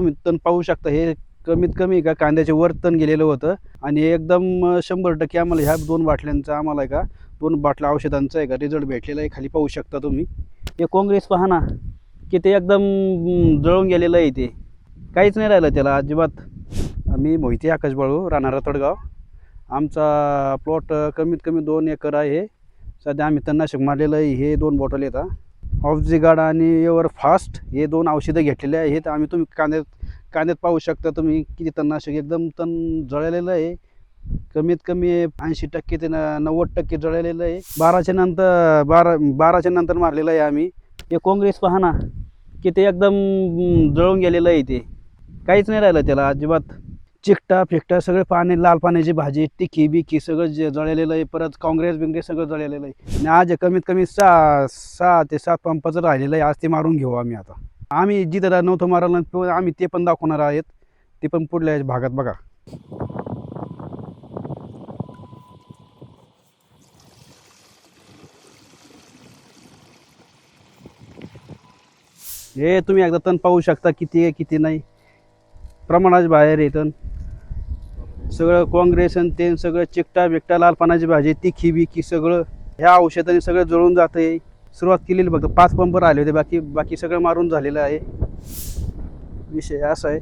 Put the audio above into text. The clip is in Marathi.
तुम्ही तण पाहू शकता. हे कमीत कमी का कांद्याचे वर तण गेलेलं होतं. आणि एकदम शंभर टक्के आम्हाला ह्या दोन बाटल्यांचा आम्हाला आहे का दोन बाटल्या औषधांचा आहे का रिझल्ट भेटलेला आहे. खाली पाहू शकता तुम्ही. हे काँग्रेस पहा ना की ते एकदम जळून गेलेलं आहे ते. काहीच नाही राहिलं त्याला अजिबात. मी मोहिते आकाश बाळू राहणारा तडगाव आमचा प्लॉट कमीत कमी दोन एकर आहे. सध्या आम्ही तणनाशक मारलेलं आहे. हे दोन बॉटल येतात. ऑफ जी गार्ड आणि एवर फास्ट हे दोन औषधं घेतलेले आहेत. आम्ही तुम्ही कांद्यात कांद्यात पाहू शकता तुम्ही किती तणनाशक एकदम तण जळलेलं आहे. कमीत कमी ऐंशी टक्के ते नव्वद टक्के जळलेलं आहे. बाराच्या नंतर बारा बाराच्या नंतर मारलेलं आहे आम्ही. हे काँग्रेस पहा ना की ते एकदम जळून गेलेलं आहे ते. काहीच नाही राहिलं त्याला अजिबात. चिकटा फिकटा सगळे पाणी लाल पाण्याची भाजी टिकी बिकी सगळं जे जळलेलं आहे परत काँग्रेस बिंग्रेस सगळं जळलेलं आहे. आणि आज कमीत कमी सहा सहा ते सात पंपाचं राहिलेलं आहे आज ते मारून घेऊ आम्ही आता. आम्ही जिथं नव्हतं मारायला आम्ही ते पण दाखवणार आहेत. ते पण पुढल्या भागात बघा. हे तुम्ही एकदा तण पाहू शकता किती आहे किती नाही. प्रमाणाच्या बाहेर आहे तण. सगळं काँग्रेस आणि ते सगळं चिकटा बिकटा लाल पानाची भाजी तिखी बिखी सगळं ह्या औषधाने सगळं जळून जाते सुरुवात केलेली बघ पाच पंप राहिले होते बाकी बाकी सगळं मारून झालेलं आहे. विषय असा आहे.